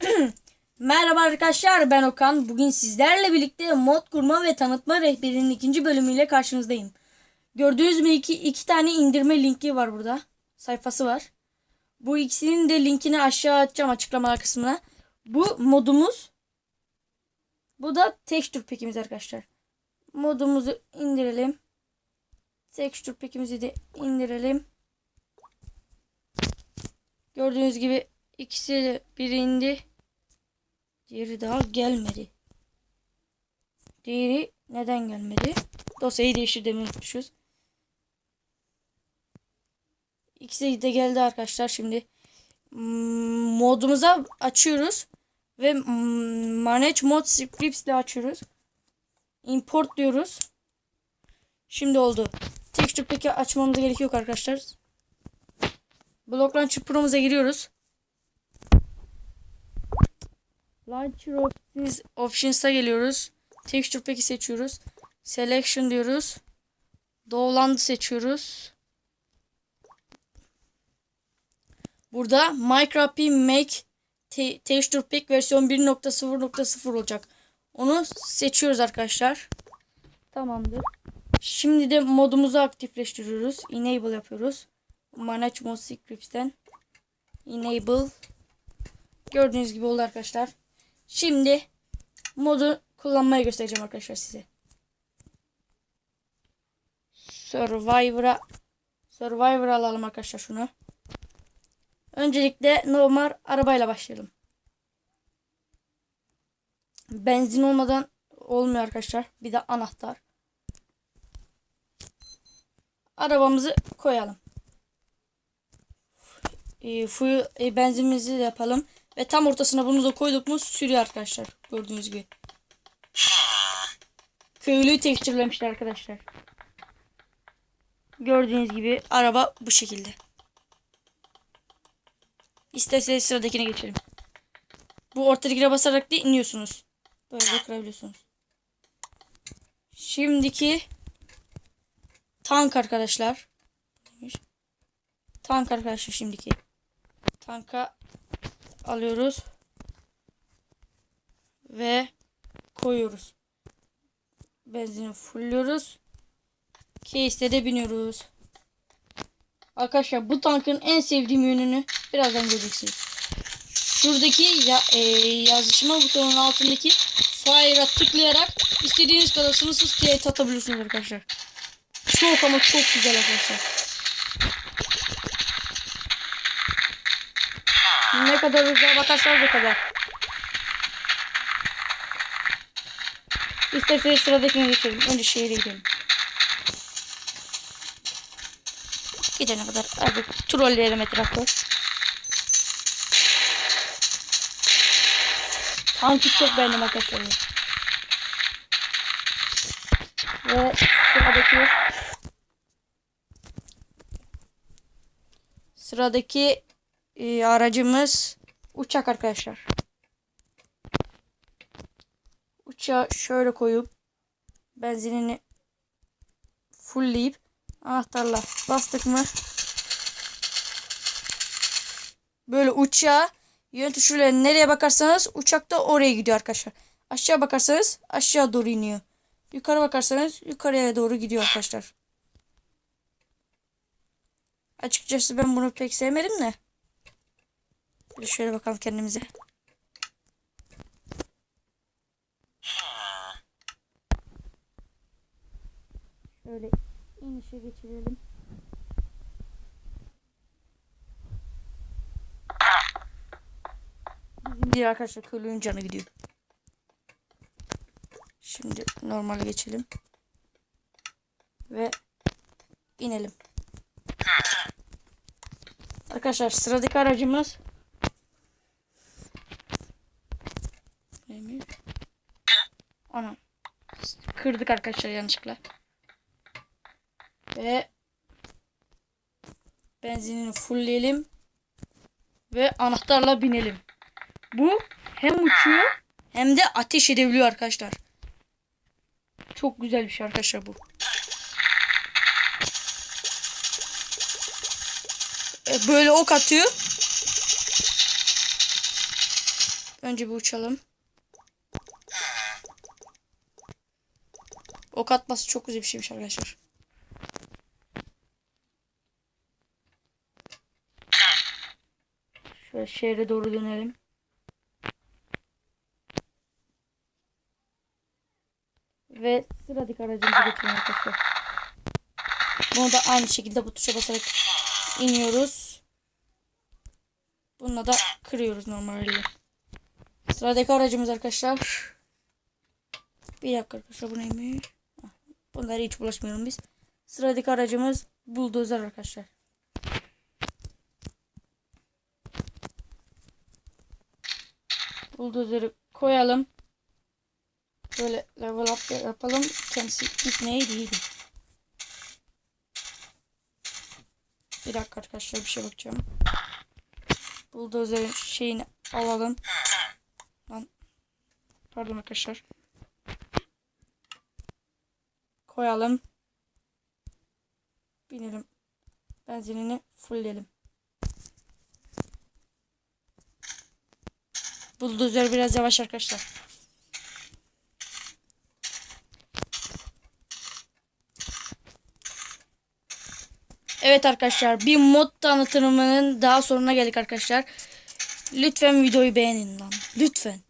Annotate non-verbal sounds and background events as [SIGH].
[CLEARS THROAT] Merhaba arkadaşlar ben Okan. Bugün sizlerle birlikte mod kurma ve tanıtma rehberinin ikinci bölümüyle karşınızdayım. Gördüğünüz gibi iki, iki tane indirme linki var burada. Sayfası var. Bu ikisinin de linkini aşağı atacağım açıklamalar kısmına. Bu modumuz. Bu da texture pack'imiz arkadaşlar. Modumuzu indirelim. Texture pack'imizi de indirelim. Gördüğünüz gibi ikisi de biri indi. Diğeri daha gelmedi. Diğeri neden gelmedi? Dosyayı değiştirmeyi unutmuşuz. İkisi de geldi arkadaşlar şimdi. Hmm, Modumuza açıyoruz. Ve hmm, Manage Mod Scripts ile açıyoruz. Import diyoruz. Şimdi oldu. Texture Pack'i açmamıza gerek yok arkadaşlar. Block Launcher Pro'muza giriyoruz. Launcher Options, Options'a geliyoruz. Texture Pack'i seçiyoruz. Selection diyoruz. Download seçiyoruz. Burada Minecraft Make te Texture Pack versiyon 1.0.0 olacak. Onu seçiyoruz arkadaşlar. Tamamdır. Şimdi de modumuzu aktifleştiriyoruz. Enable yapıyoruz. Manage Mod Scripts'ten Enable Gördüğünüz gibi oldu arkadaşlar. Şimdi modu kullanmayı göstereceğim arkadaşlar size. Survivor'a Survivor alalım arkadaşlar şunu. Öncelikle normal arabayla başlayalım. Benzin olmadan olmuyor arkadaşlar. Bir de anahtar. Arabamızı koyalım. E, fuel, e, benzinimizi de yapalım. Ve tam ortasına bunu da koyduk mu sürüyor arkadaşlar. Gördüğünüz gibi. Köylüyü tekstürlemişler arkadaşlar. Gördüğünüz gibi araba bu şekilde. İsterseniz sıradakine geçelim. Bu ortadakine basarak da iniyorsunuz. Böyle kırabiliyorsunuz. Şimdiki tank arkadaşlar. Tank arkadaşlar şimdiki. Tanka alıyoruz. Ve koyuyoruz. Benzini fullüyoruz. Case'de de biniyoruz. Arkadaşlar bu tankın en sevdiğim yönünü birazdan göreceksiniz. Şuradaki ya, e, yazışma butonunun altındaki fire'a tıklayarak istediğiniz kadar sınırsız TNT atabiliyorsunuz arkadaşlar. Çok ama çok güzel arkadaşlar. Ne kadar uzağa bakarsanız o kadar. İsterseniz sıradakine geçelim. Önce şehre gidelim. Gidene kadar artık trolleyelim etrafı. Tankı çok beğendim arkadaşlar. Ve sıradaki sıradaki e, aracımız uçak arkadaşlar. Uçağı şöyle koyup benzinini fullleyip anahtarla bastık mı böyle uçağa yön tuşuyla nereye bakarsanız uçak da oraya gidiyor arkadaşlar. Aşağı bakarsanız aşağı doğru iniyor. Yukarı bakarsanız yukarıya doğru gidiyor arkadaşlar. Açıkçası ben bunu pek sevmedim de. Şöyle bakalım kendimize. Şöyle inişe geçirelim. Değil arkadaşlar köylünün canı gidiyor. Şimdi normale geçelim. Ve inelim. Arkadaşlar sıradaki aracımız Neymiş? Ana. Kırdık arkadaşlar yanlışlıkla. Ve benzinini fullleyelim. Ve anahtarla binelim. Bu hem uçuyor hem de ateş edebiliyor arkadaşlar. Çok güzel bir şey arkadaşlar bu. E, Böyle ok atıyor. Önce bir uçalım. Ok atması çok güzel bir şeymiş arkadaşlar. Şöyle şehre doğru dönelim. Ve sıradaki aracımızı götürelim arkadaşlar. Bunu da aynı şekilde bu tuşa basarak iniyoruz. Bununla da kırıyoruz normalde. Sıradaki aracımız arkadaşlar. Bir dakika arkadaşlar bu neymiş? Bunlara hiç bulaşmayalım biz. Sıradaki aracımız buldozer arkadaşlar. Buldozeri koyalım. Böyle level up yapalım. Kendisi gitmeye değil. Bir dakika arkadaşlar bir şey bakacağım. Buldozerin şeyini alalım. Lan. Pardon arkadaşlar. Koyalım. Binelim. Benzinini fullleyelim. Buldozer biraz yavaş arkadaşlar. Evet arkadaşlar bir mod tanıtımının daha sonuna geldik arkadaşlar. Lütfen videoyu beğenin lan. Lütfen.